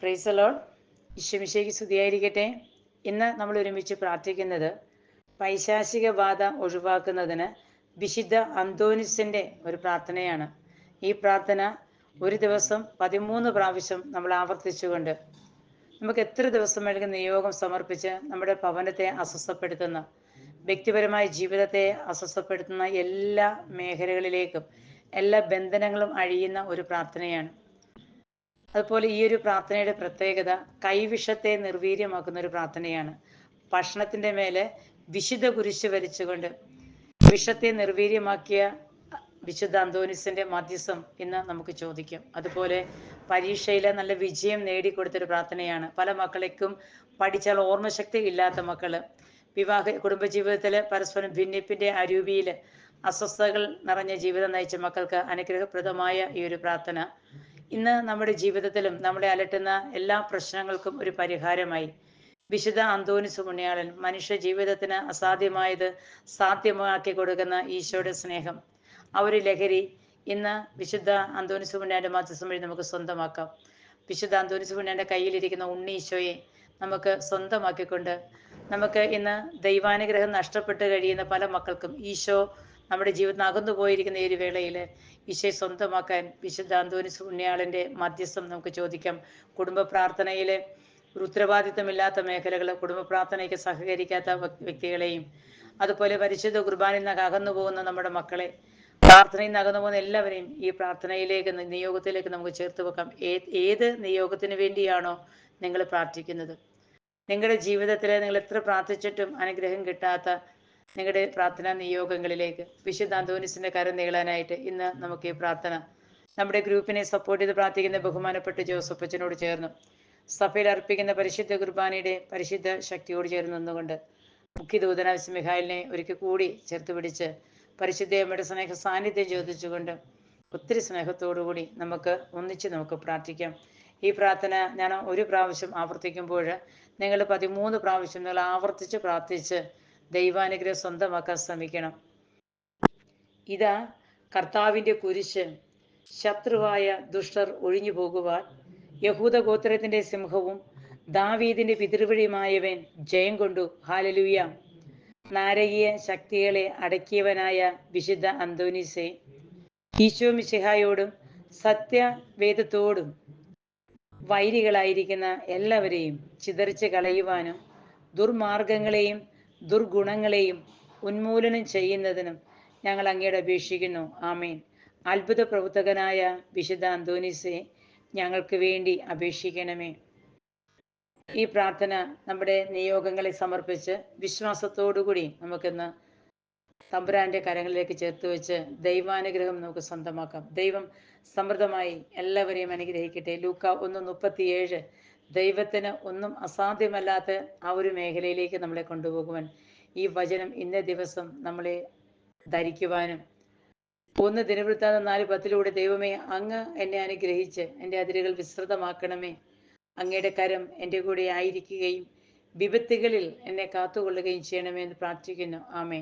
Price load ഈശ്വമിശയ്ക്ക് സ്തുതിയായിരിക്കട്ടെ. ഇന്ന് നമ്മൾ ഒരുമിച്ച് പ്രാർത്ഥിക്കുന്നത് പൈശാചിക ബാധ ഒഴിവാക്കുന്നതിന് വിശുദ്ധ അന്തോനിസിന്റെ ഒരു പ്രാർത്ഥനയാണ്. ഈ പ്രാർത്ഥന ഒരു ദിവസം പതിമൂന്ന് പ്രാവശ്യം നമ്മൾ ആവർത്തിച്ചുകൊണ്ട് നമുക്ക് എത്ര ദിവസം വേണമെങ്കിൽ നിയോഗം സമർപ്പിച്ച് നമ്മുടെ ഭവനത്തെ അസ്വസ്ഥപ്പെടുത്തുന്ന വ്യക്തിപരമായ ജീവിതത്തെ അസ്വസ്ഥപ്പെടുത്തുന്ന എല്ലാ മേഖലകളിലേക്കും എല്ലാ ബന്ധനങ്ങളും അഴിയുന്ന ഒരു പ്രാർത്ഥനയാണ്. അതുപോലെ ഈ ഒരു പ്രാർത്ഥനയുടെ പ്രത്യേകത കൈവിഷത്തെ നിർവീര്യമാക്കുന്ന ഒരു പ്രാർത്ഥനയാണ്. ഭക്ഷണത്തിന്റെ മേലെ വിശുദ്ധ കുരിശ് വരിച്ചുകൊണ്ട് വിഷത്തെ നിർവീര്യമാക്കിയ വിശുദ്ധ അന്തോനിസിന്റെ മധ്യസ്ഥം ഇന്ന് നമുക്ക് ചോദിക്കാം. അതുപോലെ പരീക്ഷയിലെ നല്ല വിജയം നേടിക്കൊടുത്തൊരു പ്രാർത്ഥനയാണ്. പല മക്കളേക്കും പഠിച്ചാൽ ഓർമ്മശക്തി ഇല്ലാത്ത മക്കൾ. വിവാഹ കുടുംബജീവിതത്തിൽ പരസ്പരം ഭിന്നിപ്പിന്റെ അരൂപിയിൽ അസ്വസ്ഥതകൾ നിറഞ്ഞ ജീവിതം നയിച്ച മക്കൾക്ക് അനുഗ്രഹപ്രദമായ ഈ ഒരു പ്രാർത്ഥന. ഇന്ന് നമ്മുടെ ജീവിതത്തിലും നമ്മളെ അലട്ടുന്ന എല്ലാ പ്രശ്നങ്ങൾക്കും ഒരു പരിഹാരമായി. വിശുദ്ധ അന്തോനിസ് പുണ്യാളൻ മനുഷ്യ ജീവിതത്തിന് അസാധ്യമായത് സാധ്യമാക്കി കൊടുക്കുന്ന ഈശോയുടെ സ്നേഹം. ആ ഒരു ലഹരി ഇന്ന് വിശുദ്ധ അന്തോനിസ് പുണ്യാന്റെ മധ്യസ്ഥം വഴി നമുക്ക് സ്വന്തമാക്കാം. വിശുദ്ധ അന്തോനിസ് പുണ്യാന്റെ കയ്യിലിരിക്കുന്ന ഉണ്ണി ഈശോയെ നമുക്ക് സ്വന്തമാക്കിക്കൊണ്ട് നമുക്ക് ഇന്ന് ദൈവാനുഗ്രഹം നഷ്ടപ്പെട്ട് കഴിയുന്ന പല മക്കൾക്കും ഈശോ നമ്മുടെ ജീവിതം അകന്നു പോയിരിക്കുന്ന ഈ ഒരു വേളയിൽ ഈശോയെ സ്വന്തമാക്കാൻ വിശുദ്ധ അന്തോനി പുണ്യാളിന്റെ മധ്യസ്ഥം നമുക്ക് ചോദിക്കാം. കുടുംബ പ്രാർത്ഥനയിലെ ഒരു ഉത്തരവാദിത്തമില്ലാത്ത മേഖലകൾ കുടുംബ പ്രാർത്ഥനയ്ക്ക് സഹകരിക്കാത്ത വ്യക്തികളെയും അതുപോലെ പരിശുദ്ധ കുർബാനയിൽ നിന്ന് അകന്നു പോകുന്ന നമ്മുടെ മക്കളെ പ്രാർത്ഥനയിൽ നിന്ന് അകന്നു പോകുന്ന എല്ലാവരെയും ഈ പ്രാർത്ഥനയിലേക്ക് നിയോഗത്തിലേക്ക് നമുക്ക് ചേർത്ത് വെക്കാം. ഏത് നിയോഗത്തിന് വേണ്ടിയാണോ നിങ്ങൾ പ്രാർത്ഥിക്കുന്നത്? നിങ്ങളുടെ ജീവിതത്തിൽ നിങ്ങൾ എത്ര പ്രാർത്ഥിച്ചിട്ടും അനുഗ്രഹം കിട്ടാത്ത നിങ്ങളുടെ പ്രാർത്ഥനാ നിയോഗങ്ങളിലേക്ക് വിശുദ്ധ അന്തോനിസിന്റെ കരം നീളാനായിട്ട് ഇന്ന് നമുക്ക് ഈ പ്രാർത്ഥന നമ്മുടെ ഗ്രൂപ്പിനെ സപ്പോർട്ട് ചെയ്ത് പ്രാർത്ഥിക്കുന്ന ബഹുമാനപ്പെട്ട ജോസഫ് അച്ഛനോട് ചേർന്നു. സഭയിൽ അർപ്പിക്കുന്ന പരിശുദ്ധ കുർബാനയുടെ പരിശുദ്ധ ശക്തിയോട് ചേർന്ന് നിന്നുകൊണ്ട് മുഖ്യദൂതനാവശ്യ മിഹാലിനെ ഒരിക്കൽ കൂടി ചേർത്ത് പിടിച്ച് പരിശുദ്ധ അമ്മയുടെ സ്നേഹ സാന്നിധ്യം ചോദിച്ചുകൊണ്ട് ഒത്തിരി സ്നേഹത്തോടുകൂടി നമുക്ക് ഒന്നിച്ച് നമുക്ക് പ്രാർത്ഥിക്കാം. ഈ പ്രാർത്ഥന ഞാൻ ഒരു പ്രാവശ്യം ആവർത്തിക്കുമ്പോൾ നിങ്ങൾ പതിമൂന്ന് പ്രാവശ്യം നിങ്ങൾ ആവർത്തിച്ച് പ്രാർത്ഥിച്ച് ദൈവാനുഗ്രഹം സ്വന്തമാക്കാൻ ശ്രമിക്കണം. ഇതാ കർത്താവിന്റെ കുരിശ്. ശത്രുവായ ദുഷ്ടർ ഒഴിഞ്ഞു പോകുവാൻ യഹൂദ ഗോത്രത്തിന്റെ സിംഹവും ദാവീദിന്റെ പിതൃവഴിയുമായവൻ ജയം കൊണ്ടു. ഹാലലൂയ നാരകീയ ശക്തികളെ അടക്കിയവനായ വിശുദ്ധ അന്തോനീസെ ഈശോ മിശിഹായോടും സത്യവേദത്തോടും വൈരികളായിരിക്കുന്ന എല്ലാവരെയും ചിതറിച്ച് കളയുവാനും ദുർമാർഗങ്ങളെയും ദുർഗുണങ്ങളെയും ഉന്മൂലനം ചെയ്യുന്നതിനും ഞങ്ങൾ അങ്ങയുടെ അപേക്ഷിക്കുന്നു. ആമീൻ. അത്ഭുത പ്രവർത്തകനായ വിശുദ്ധ അന്തോനിസെ ഞങ്ങൾക്ക് വേണ്ടി അപേക്ഷിക്കണമേ. ഈ പ്രാർത്ഥന നമ്മുടെ നിയോഗങ്ങളെ സമർപ്പിച്ച് വിശ്വാസത്തോടുകൂടി നമുക്കിന്ന് തമ്പുരാന്റെ കരങ്ങളിലേക്ക് ചേർത്ത് വെച്ച് ദൈവാനുഗ്രഹം നമുക്ക് സ്വന്തമാക്കാം. ദൈവം സമൃദ്ധമായി എല്ലാവരെയും അനുഗ്രഹിക്കട്ടെ. ലൂക്ക ഒന്ന് മുപ്പത്തിയേഴ് ദൈവത്തിന് ഒന്നും അസാധ്യമല്ലാത്ത ആ ഒരു മേഖലയിലേക്ക് നമ്മളെ കൊണ്ടുപോകുവാൻ ഈ വചനം ഇന്ന ദിവസം നമ്മളെ ധരിക്കുവാനും ഒന്ന് ദിനവൃത്താന്തം നാല് പത്തിലൂടെ ദൈവമേ അങ്ങ് എന്നെ അനുഗ്രഹിച്ച് എന്റെ അതിരുകൾ വിസ്തൃതമാക്കണമേ. അങ്ങയുടെ കരം എന്റെ കൂടെ ആയിരിക്കുകയും വിപത്തുകളിൽ എന്നെ കാത്തുകൊള്ളുകയും ചെയ്യണമേ എന്ന് പ്രാർത്ഥിക്കുന്നു. ആമേ